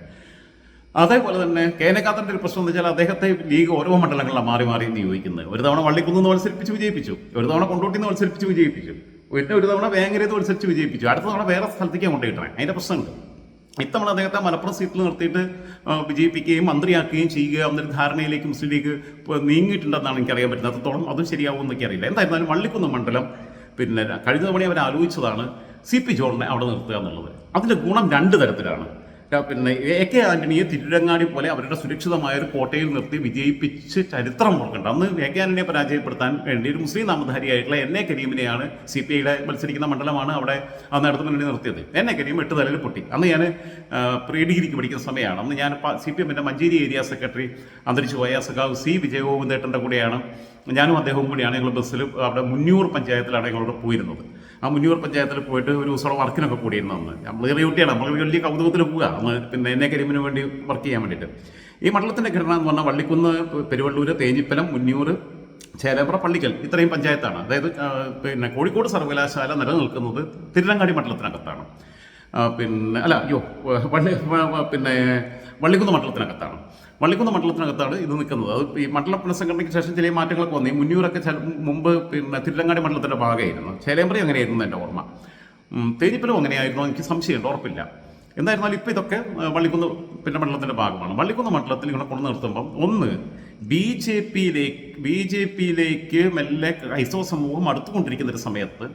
അതേപോലെ തന്നെ കെ ഒരു പ്രശ്നം എന്ന് വെച്ചാൽ അദ്ദേഹത്തെ ലീഗ് ഓരോ മണ്ഡലങ്ങളിലാണ് മാറി മാറി നിയോഗിക്കുന്നത് ഒരു തവണ വള്ളിക്കുന്ന് മത്സരിപ്പിച്ച് വിജയിപ്പിച്ചു. ഒരു തവണ കൊണ്ടോട്ടിന്ന് മത്സരിപ്പിച്ച് വിജയിപ്പിച്ചു. പിന്നെ ഒരു തവണ വേങ്ങരയിൽ മത്സരിച്ച് വിജയിപ്പിച്ചു. അടുത്ത തവണ വേറെ സ്ഥലത്തേക്ക് കൊണ്ടുപോയിട്ടേ അതിന്റെ പ്രശ്നമുണ്ട്. ഇത്തവണ അദ്ദേഹത്തെ മലപ്പുറം സീറ്റിൽ നിർത്തിയിട്ട് വിജയിപ്പിക്കുകയും മന്ത്രിയാക്കുകയും ചെയ്യുക എന്നൊരു ധാരണയിലേക്ക് മുസ്ലിം ലീഗ് നീങ്ങിയിട്ടുണ്ടെന്നാണ് എനിക്ക് അറിയാൻ പറ്റുന്നത്. അത്രത്തോളം അതും ശരിയാവും എന്നൊക്കെ അറിയില്ല. എന്തായിരുന്നാലും വള്ളിക്കുന്ന് മണ്ഡലം പിന്നെ കഴിഞ്ഞ തവണ അവർ ആലോചിച്ചതാണ് സി പി ജോണിനെ അവിടെ നിർത്തുക എന്നുള്ളത്. അതിന്റെ ഗുണം രണ്ട് തരത്തിലാണ്. പിന്നെ എ കെ ആന്റണിയെ തിരുരങ്ങാടി പോലെ അവരുടെ സുരക്ഷിതമായ ഒരു കോട്ടയിൽ നിർത്തി വിജയിപ്പിച്ച് ചരിത്രം ഓർക്കേണ്ട അന്ന് എ കെ ആന്റണിയെ പരാജയപ്പെടുത്താൻ വേണ്ടി ഒരു മുസ്ലിം നാമധാരിയായിട്ടുള്ള എൻ എ കരീമിനെയാണ് സി പി ഐയുടെ മത്സരിക്കുന്ന മണ്ഡലമാണ് അവിടെ അന്ന് അടുത്ത് മുന്നണി നിർത്തിയത്. എൻ എ കരീം എട്ട് തലയിൽ പൊട്ടി. അന്ന് ഞാൻ പ്രീ ഡിഗ്രിക്ക് പഠിക്കുന്ന സമയമാണ്. അന്ന് ഞാൻ സി പി എമ്മിന്റെ മഞ്ചേരി ഏരിയ സെക്രട്ടറി അന്തരിച്ചു പോയ സഖാവ് സി വിജയഗോവിന്ദേട്ടന്റെ കൂടെയാണ് ഞാനും അദ്ദേഹവും കൂടിയാണ് ഞങ്ങൾ ബസ്സിൽ അവിടെ മുന്നൂർ പഞ്ചായത്തിലാണ് ഞങ്ങളോട് പോയിരുന്നത്. ആ മുന്നൂർ പഞ്ചായത്തിൽ പോയിട്ട് ഒരു ദിവസം വർക്കിനൊക്കെ കൂടിയിരുന്നു അന്ന്. നമ്മൾ ചെറിയ കുട്ടിയാണ് നമ്മൾ വലിയ കൗതുകത്തിൽ പോവുക. അന്ന് പിന്നെ എന്നെ കരിമിന് വേണ്ടി വർക്ക് ചെയ്യാൻ വേണ്ടിയിട്ട്. ഈ മണ്ഡലത്തിന്റെ ഘടന എന്ന് പറഞ്ഞാൽ വള്ളിക്കുന്ന് പെരുവള്ളൂർ തേഞ്ഞിപ്പലം മുന്നൂർ ചേലേമ്പ്ര പള്ളിക്കൽ ഇത്രയും പഞ്ചായത്താണ്. അതായത് പിന്നെ കോഴിക്കോട് സർവകലാശാല നിലനിൽക്കുന്നത് തിരുനങ്ങാടി മണ്ഡലത്തിനകത്താണ്. പിന്നെ അല്ല അയ്യോ വ- പിന്നെ വള്ളിക്കുന്ന് മണ്ഡലത്തിനകത്താണ്. വള്ളിക്കുന്ന് മണ്ഡലത്തിനകത്താണ് ഇത് നിൽക്കുന്നത്. അത് ഈ മണ്ഡല പുനഃസംഘടനയ്ക്ക് ശേഷം ചില മാറ്റങ്ങളൊക്കെ വന്നു. ഈ മുന്നൂറൊക്കെ മുമ്പ് പിന്നെ തിരുവങ്ങാടി മണ്ഡലത്തിന്റെ ഭാഗമായിരുന്നു. ചേലേമ്പറി അങ്ങനെയായിരുന്നു എന്റെ ഓർമ്മ. ഉം, അങ്ങനെയായിരുന്നു? എനിക്ക് സംശയമുണ്ട്. ഉറപ്പില്ല. എന്തായിരുന്നാലും ഇപ്പോൾ ഇതൊക്കെ വള്ളിക്കുന്ന് പിന്നെ മണ്ഡലത്തിന്റെ ഭാഗമാണ്. വള്ളിക്കുന്ന് മണ്ഡലത്തിൽ ഇങ്ങനെ കൊണ്ടു നിർത്തുമ്പം ഒന്ന് ബി ജെ പിയിലേക്ക് ബി ജെ പിയിലേക്ക് മെല്ലെ ക്രൈസ്തവ സമൂഹം അടുത്തുകൊണ്ടിരിക്കുന്ന ഒരു സമയത്ത്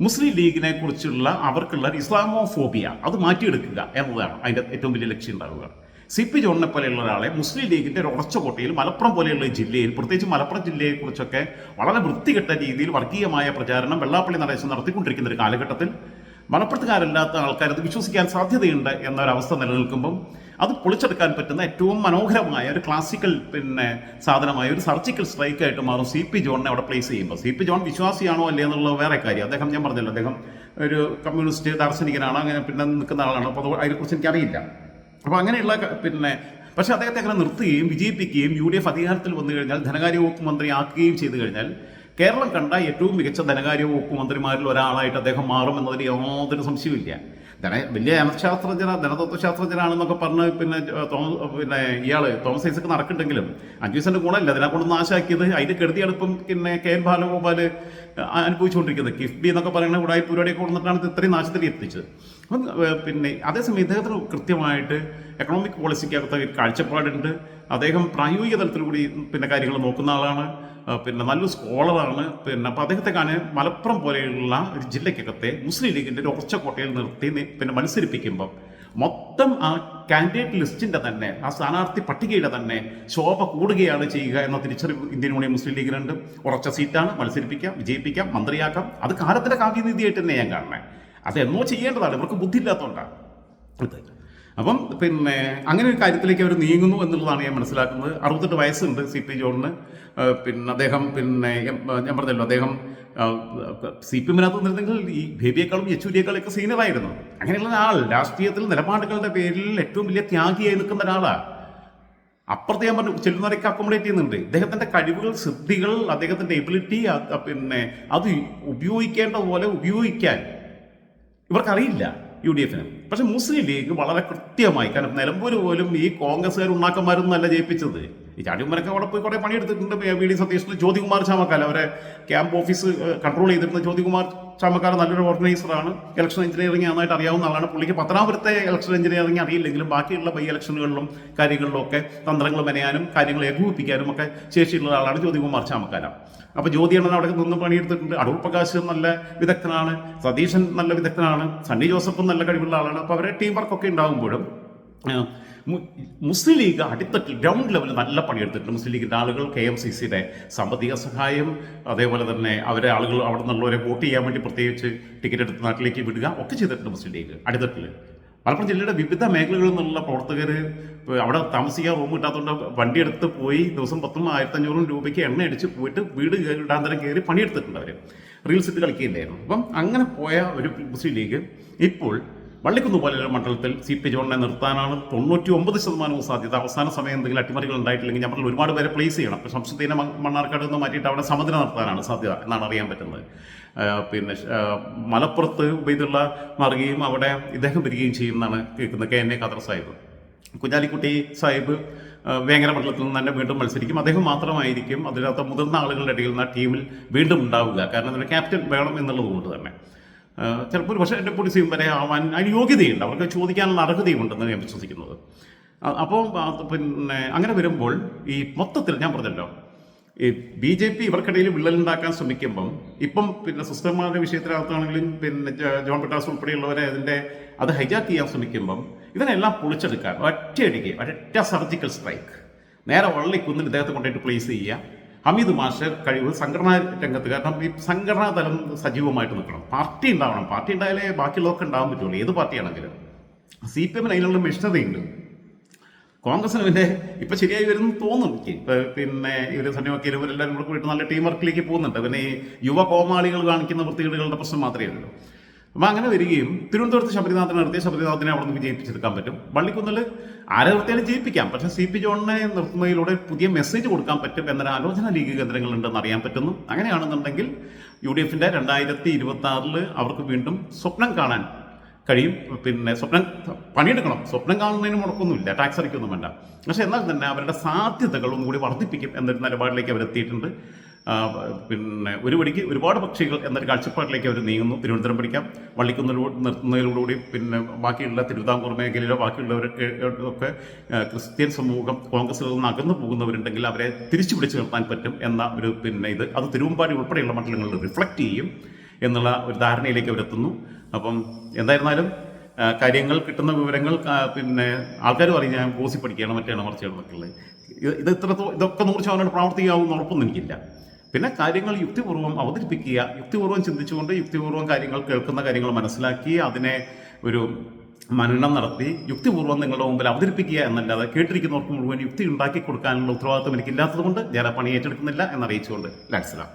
മുസ്ലിം ലീഗിനെ കുറിച്ചുള്ള അവർക്കുള്ള ഇസ്ലാമോ ഇസ്ലാമോഫോബിയ അത് മാറ്റിയെടുക്കുക എന്നതാണ് അതിന്റെ ഏറ്റവും വലിയ ലക്ഷ്യം ഉണ്ടാവുക. സി പി ജോണിനെ പോലെയുള്ള ഒരാളെ മുസ്ലിം ലീഗിന്റെ ഒരു ഉറച്ച കോട്ടയിൽ മലപ്പുറം പോലെയുള്ള ജില്ലയിൽ പ്രത്യേകിച്ച് മലപ്പുറം ജില്ലയെക്കുറിച്ചൊക്കെ വളരെ വൃത്തികെട്ട രീതിയിൽ വർഗീയമായ പ്രചാരണം വെള്ളാപ്പള്ളി നടേശൻ നടത്തിക്കൊണ്ടിരിക്കുന്ന ഒരു കാലഘട്ടത്തിൽ മലപ്പുറത്തുകാരല്ലാത്ത ആൾക്കാർ അത് വിശ്വസിക്കാൻ സാധ്യതയുണ്ട് എന്നൊരവസ്ഥ നിലനിൽക്കുമ്പം അത് പൊളിച്ചെടുക്കാൻ പറ്റുന്ന ഏറ്റവും മനോഹരമായ ഒരു ക്ലാസിക്കൽ പിന്നെ സാധനമായ ഒരു സർജിക്കൽ സ്ട്രൈക്ക് ആയിട്ട് മാറും സി പി ജോണിനെ അവിടെ പ്ലേസ് ചെയ്യുമ്പോൾ സി പി ജോൺ വിശ്വാസിയാണോ അല്ലേ എന്നുള്ളത് വേറെ കാര്യം. അദ്ദേഹം ഞാൻ പറഞ്ഞല്ലോ അദ്ദേഹം ഒരു കമ്മ്യൂണിസ്റ്റ് ദാർശനികനാണ് അങ്ങനെ പിന്നെ നിൽക്കുന്ന ആളാണ്. അപ്പോൾ അതിനെക്കുറിച്ച് എനിക്കറിയില്ല. അപ്പോൾ അങ്ങനെയുള്ള പിന്നെ പക്ഷെ അദ്ദേഹത്തെ അങ്ങനെ നിർത്തുകയും വിജയിപ്പിക്കുകയും യു ഡി എഫ് അധികാരത്തിൽ വന്നു കഴിഞ്ഞാൽ ധനകാര്യ വകുപ്പ് മന്ത്രി ആക്കുകയും ചെയ്തു കഴിഞ്ഞാൽ കേരളം കണ്ട ഏറ്റവും മികച്ച ധനകാര്യ വകുപ്പ് മന്ത്രിമാരിൽ ഒരാളായിട്ട് അദ്ദേഹം മാറും എന്നതിൽ യാതൊരു സംശയമില്ല ധന വലിയ ജനശാസ്ത്രജ്ഞ ധനതത്വശാസ്ത്രജ്ഞനാണെന്നൊക്കെ പറഞ്ഞ് പിന്നെ തോമസ് പിന്നെ ഇയാൾ തോമസ് ഐസക്ക് നടക്കുന്നുണ്ടെങ്കിലും അഞ്ചു ദിവസത്തിന്റെ ഗുണമല്ല. അതിനെ കൊണ്ട് നാശാക്കിയത് അതിന്റെ കെടുതിയാണ് ഇപ്പം പിന്നെ കെ എൻ ബാലഗോപാൽ അനുഭവിച്ചുകൊണ്ടിരിക്കുന്നത്. കിഫ്ബി എന്നൊക്കെ പറയുന്ന ഉടായ്പ പരിപാടിയൊക്കെ കൊണ്ടിട്ടാണ് ഇത്രയും നാശത്തിൽ എത്തിച്ചത് അപ്പം പിന്നെ അതേസമയം ഇദ്ദേഹത്തിന് കൃത്യമായിട്ട് എക്കണോമിക് പോളിസിക്കകത്ത് കാഴ്ചപ്പാടുണ്ട്. അദ്ദേഹം പ്രായോഗിക തലത്തിൽ കൂടി പിന്നെ കാര്യങ്ങൾ നോക്കുന്ന ആളാണ്. പിന്നെ നല്ലൊരു സ്കോളറാണ് പിന്നെ അപ്പോൾ അദ്ദേഹത്തെ കാണാൻ മലപ്പുറം പോലെയുള്ള ഒരു ജില്ലയ്ക്കകത്തെ മുസ്ലിം ലീഗിന്റെ ഒരു ഉറച്ച കോട്ടയിൽ നിർത്തി പിന്നെ മത്സരിപ്പിക്കുമ്പം മൊത്തം ആ കാൻഡിഡേറ്റ് ലിസ്റ്റിന്റെ തന്നെ ആ സ്ഥാനാർത്ഥി പട്ടികയുടെ തന്നെ ശോഭ കൂടുകയാണ് ചെയ്യുക എന്ന തിരിച്ചറിവ് ഇന്ത്യൻ യൂണിയൻ മുസ്ലിം ലീഗിനുണ്ട്. ഉറച്ച സീറ്റാണ്. മത്സരിപ്പിക്കാം വിജയിപ്പിക്കാം മന്ത്രിയാക്കാം. അത് കാലത്തിന്റെ കാവ്യനീതിയായിട്ട് തന്നെ ഞാൻ കാണുന്നത് അത് എന്നോ ചെയ്യേണ്ടതാണ്. ഇവർക്ക് ബുദ്ധിയില്ലാത്തതുകൊണ്ടാണ് അത്. അപ്പം പിന്നെ അങ്ങനെ ഒരു കാര്യത്തിലേക്ക് അവർ നീങ്ങുന്നു എന്നുള്ളതാണ് ഞാൻ മനസ്സിലാക്കുന്നത്. അറുപത്തെട്ട് വയസ്സുണ്ട് സി പി ജോണിന്. പിന്നെ അദ്ദേഹം പിന്നെ ഞാൻ പറഞ്ഞല്ലോ അദ്ദേഹം സി പി എമ്മിനകത്ത് നിന്നിരുന്നെങ്കിൽ ഈ ബേബിയേക്കാളും യെച്ചൂരിയേക്കാളൊക്കെ സീനിയറായിരുന്നു. അങ്ങനെയുള്ള ആൾ രാഷ്ട്രീയത്തിൽ നിലപാടുകളുടെ പേരിൽ ഏറ്റവും വലിയ ത്യാഗിയായി നിൽക്കുന്ന ഒരാളാണ് അപ്പുറത്ത് ഞാൻ പറഞ്ഞു ചെല്ലുന്നവരൊക്കെ അക്കോമഡേറ്റ് ചെയ്യുന്നുണ്ട്. അദ്ദേഹത്തിന്റെ കഴിവുകൾ സിദ്ധികൾ അദ്ദേഹത്തിന്റെ എബിലിറ്റി പിന്നെ അത് ഉപയോഗിക്കേണ്ട പോലെ ഉപയോഗിക്കാൻ ഇവർക്കറിയില്ല യു ഡി എഫിന്. പക്ഷെ മുസ്ലിം ലീഗ് വളരെ കൃത്യമായി കാരണം നിലമ്പൂർ പോലും ഈ കോൺഗ്രസ്സുകാർ ഉണ്ണാക്കന്മാരൊന്നും അല്ല ജയിപ്പിച്ചത്. ഈ ചാണ്ടിയമ്മരൊക്കെ അവിടെ പോയി കുറേ പണിയെടുത്തിട്ടുണ്ട്. വി ഡി സതീഷിന് ജ്യോതികുമാർ ചാമക്കാല. അവരെ ക്യാമ്പ് ഓഫീസ് കൺട്രോൾ ചെയ്തിരുന്ന ജ്യോതികുമാർ ചാമക്കാല നല്ലൊരു ഓർഗനൈസറാണ് ഇലക്ഷൻ എഞ്ചിനീയറിംഗ് നന്നായിട്ട് അറിയാവുന്ന ആളാണ്. പുള്ളിക്ക് പത്തനാപുരത്തെ ഇലക്ഷൻ എഞ്ചിനീയറിംഗ് അറിയില്ലെങ്കിലും ബാക്കിയുള്ള ബൈ ഇലക്ഷനുകളിലും കാര്യങ്ങളിലും ഒക്കെ തന്ത്രങ്ങൾ മെനയാനും കാര്യങ്ങൾ ഏകോപിപ്പിക്കാനും ഒക്കെ ശേഷിയുള്ള ആളാണ് ജ്യോതികുമാർ ചാമക്കാല. അപ്പോൾ ജ്യോതിയണ്ണൻ അവിടെ നിന്ന് പണിയെടുത്തിട്ടുണ്ട്. അടൂർ പ്രകാശ് നല്ല വിദഗ്ധനാണ്. സതീശൻ നല്ല വിദഗ്ധനാണ്. സണ്ണി ജോസഫും നല്ല കഴിവുള്ള ആളാണ്. അപ്പോൾ അവരുടെ ടീം വർക്കൊക്കെ ഉണ്ടാകുമ്പോഴും മുസ്ലിം ലീഗ് അടിത്തട്ടിൽ ഗ്രൗണ്ട് ലെവലിൽ നല്ല പണിയെടുത്തിട്ടുണ്ട്. മുസ്ലിം ലീഗിന്റെ ആളുകൾ കെ എം സി സിയുടെ സാമ്പത്തിക സഹായം അതേപോലെ തന്നെ അവരെ ആളുകൾ അവിടെ നിന്നുള്ളവരെ വോട്ട് ചെയ്യാൻ വേണ്ടി പ്രത്യേകിച്ച് ടിക്കറ്റ് എടുത്ത് നാട്ടിലേക്ക് വിടുക ഒക്കെ ചെയ്തിട്ടുണ്ട് മുസ്ലിം ലീഗ് അടിത്തട്ടിൽ. മലപ്പുറം ജില്ലയുടെ വിവിധ മേഖലകളിൽ നിന്നുള്ള പ്രവർത്തകർ അവിടെ താമസിക്കാൻ റൂം കിട്ടാത്തതുകൊണ്ട് വണ്ടി എടുത്ത് പോയി ദിവസം പത്തും ആയിരത്തഞ്ഞൂറും രൂപയ്ക്ക് എണ്ണ അടിച്ച് പോയിട്ട് വീട് ഇടാന്തരം കയറി പണിയെടുത്തിട്ടുണ്ട് അവർ റീൽസ് ഇട്ട് കളിക്കുകയുണ്ടായിരുന്നു. അപ്പം അങ്ങനെ പോയ ഒരു മുസ്ലിം ലീഗ് ഇപ്പോൾ വള്ളിക്കുന്ന് പോലെയുള്ള മണ്ഡലത്തിൽ സി പി ജോണിനെ നിർത്താനാണ് തൊണ്ണൂറ്റി ഒമ്പത് ശതമാനവും സാധ്യത. അവസാന സമയം എന്തെങ്കിലും അട്ടിമറികൾ ഉണ്ടായിട്ടില്ലെങ്കിൽ നമ്മൾ ഒരുപാട് പേരെ പ്ലേസ് ചെയ്യണം. അപ്പോൾ മണ്ണാർക്കാട് നിന്ന് മാറ്റിയിട്ട് അവിടെ സമനില നിർത്താനാണ് സാധ്യത എന്നാണ് അറിയാൻ പറ്റുന്നത്. പിന്നെ മലപ്പുറത്ത് ഉബൈദുള്ള മാറുകയും അവിടെ ഇദ്ദേഹം വരികയും ചെയ്യുമെന്നാണ് കേൾക്കുന്നത് K N A Khader Sahib. Kunhalikutty Sahib Vengara മണ്ഡലത്തിൽ നിന്ന് തന്നെ വീണ്ടും മത്സരിക്കും. അദ്ദേഹം മാത്രമായിരിക്കും അതിനകത്ത് മുതിർന്ന ആളുകളുടെ ഇടയിൽ നിന്ന് ടീമിൽ വീണ്ടും ഉണ്ടാവുക കാരണം അതിന് ക്യാപ്റ്റൻ വേണം എന്നുള്ളത് കൊണ്ട് തന്നെ. ചിലപ്പോൾ പക്ഷേ എന്റെ പോലീസും വരെ ആവാൻ അതിന് യോഗ്യതയുണ്ട്. അവർക്ക് ചോദിക്കാനുള്ള അർഹതയുമുണ്ടെന്ന് ഞാൻ വിശ്വസിക്കുന്നത്. അപ്പോൾ പിന്നെ അങ്ങനെ വരുമ്പോൾ ഈ മൊത്തത്തിൽ ഞാൻ പറഞ്ഞല്ലോ ഈ ബി ജെ പി ഇവർക്കിടയിൽ വിള്ളലുണ്ടാക്കാൻ ശ്രമിക്കുമ്പം ഇപ്പം പിന്നെ സിസ്റ്റർമാരുടെ വിഷയത്തിനകത്താണെങ്കിലും പിന്നെ ജോൺ പെട്ടാസ് ഉൾപ്പെടെയുള്ളവരെ അതിന്റെ അത് ഹൈജാക്ക് ചെയ്യാൻ ശ്രമിക്കുമ്പം ഇതിനെല്ലാം പൊളിച്ചെടുക്കാൻ ഒറ്റയടിക്ക് ഒറ്റ സർജിക്കൽ സ്ട്രൈക്ക് നേരെ വള്ളിക്കുന്നിൽ ഇദ്ദേഹത്തെ കൊണ്ടുപോയിട്ട് പ്ലേസ് ചെയ്യുക. ഹമീദ് മാഷ് കഴിവ് സംഘടനാ രംഗത്ത് കാരണം ഈ സംഘടനാ തലം സജീവമായിട്ട് നിൽക്കണം. പാർട്ടി ഉണ്ടാവണം. പാർട്ടി ഉണ്ടായാലേ ബാക്കിയുള്ളതൊക്കെ ഉണ്ടാവാൻ പറ്റുള്ളൂ. ഏത് പാർട്ടിയാണെങ്കിലും. സി പി എമ്മിന് അതിനുള്ള മെഷീനറി കോൺഗ്രസിന് പിന്നെ ഇപ്പൊ ശരിയായി വരുന്നു തോന്നും. എനിക്ക് പിന്നെ ഇവർ സന്നിവക്കീലും ഇവരെല്ലാവരും കൂടെ പോയിട്ട് നല്ല ടീം വർക്കിലേക്ക് പോകുന്നുണ്ട്. പിന്നെ ഈ യുവ കോമാളികൾ കാണിക്കുന്ന വൃത്തികേടുകളുടെ പ്രശ്നം മാത്രമേ ഉള്ളൂ. അപ്പം അങ്ങനെ വരികയും തിരുവനന്തപുരത്ത് ശബരിനാഥനെ നിർത്തിയ ശബരിനാഥനെ അവിടെ നിന്ന് വിജയിപ്പിച്ചെടുക്കാൻ പറ്റും. വള്ളിക്കുന്നിൽ ആരെ നിർത്തിയാലും ജയിപ്പിക്കാം. പക്ഷെ സി പി ജോണിനെ നിർത്തുന്നതിലൂടെ പുതിയ മെസ്സേജ് കൊടുക്കാൻ പറ്റും എന്നൊരു ആലോചന ലീഗ് കേന്ദ്രങ്ങളുണ്ടെന്ന് അറിയാൻ പറ്റുന്നു. അങ്ങനെയാണെന്നുണ്ടെങ്കിൽ യു ഡി എഫിന്റെ രണ്ടായിരത്തി ഇരുപത്തി ആറിൽ അവർക്ക് വീണ്ടും സ്വപ്നം കാണാൻ കഴിയും. പിന്നെ സ്വപ്നം പണിയെടുക്കണം. സ്വപ്നം കാണുന്നതിന് മുടക്കൊന്നുമില്ല ടാക്സ് അടിക്കൊന്നും വേണ്ട. പക്ഷെ എന്നാൽ തന്നെ അവരുടെ സാധ്യതകൾ ഒന്നുകൂടി വർദ്ധിപ്പിക്കും എന്നൊരു നിലപാടിലേക്ക് ആ, പിന്നെ ഒരു പടിക്ക് ഒരുപാട് പക്ഷികൾ എന്നൊരു കാഴ്ചപ്പാടിലേക്ക് അവർ നീങ്ങുന്നു. തിരുവനന്തപുരം പഠിക്കാം. വള്ളിക്കുന്നിലൂടെ നിർത്തുന്നതിലൂടെ പിന്നെ ബാക്കിയുള്ള തിരുവിതാംകൂർ മേഖലയിലോ ബാക്കിയുള്ളവരൊക്കെ ഒക്കെ ക്രിസ്ത്യൻ സമൂഹം കോൺഗ്രസിൽ നിന്ന് അകന്നു പോകുന്നവരുണ്ടെങ്കിൽ അവരെ തിരിച്ചു പിടിച്ചു നിർത്താൻ പറ്റും എന്ന ഒരു പിന്നെ ഇത്. അത് തിരുവമ്പാടി ഉൾപ്പെടെയുള്ള മണ്ഡലങ്ങളിൽ റിഫ്ലക്റ്റ് ചെയ്യും എന്നുള്ള ഒരു ധാരണയിലേക്ക് അവരെത്തുന്നു. അപ്പം എന്തായിരുന്നാലും കാര്യങ്ങൾ കിട്ടുന്ന വിവരങ്ങൾ പിന്നെ ആൾക്കാർ പറയും ഞാൻ ഗോസി പഠിക്കുകയാണ് മറ്റേ ഉള്ളത് ഇത് ഇത് ഇത്രത്തോ ഇതൊക്കെ നൂറ് ശതമാനം പ്രാവർത്തികമാവും ഉറപ്പൊന്നും എനിക്കില്ല. പിന്നെ കാര്യങ്ങൾ യുക്തിപൂർവം അവതരിപ്പിക്കുക യുക്തിപൂർവം ചിന്തിച്ചുകൊണ്ട് യുക്തിപൂർവം കാര്യങ്ങൾ കേൾക്കുന്ന കാര്യങ്ങൾ മനസ്സിലാക്കി അതിനെ ഒരു മനനം നടത്തി യുക്തിപൂർവം നിങ്ങളുടെ മുമ്പിൽ അവതരിപ്പിക്കുക എന്നല്ലാതെ കേട്ടിരിക്കുന്നവർക്ക് മുഴുവൻ യുക്തി ഉണ്ടാക്കി കൊടുക്കാനുള്ള ഉത്തരവാദിത്വം എനിക്കില്ലാത്തതുകൊണ്ട് ഞാൻ പണി ഏറ്റെടുക്കുന്നില്ല എന്നറിയിച്ചുകൊണ്ട് ലാൻസലാം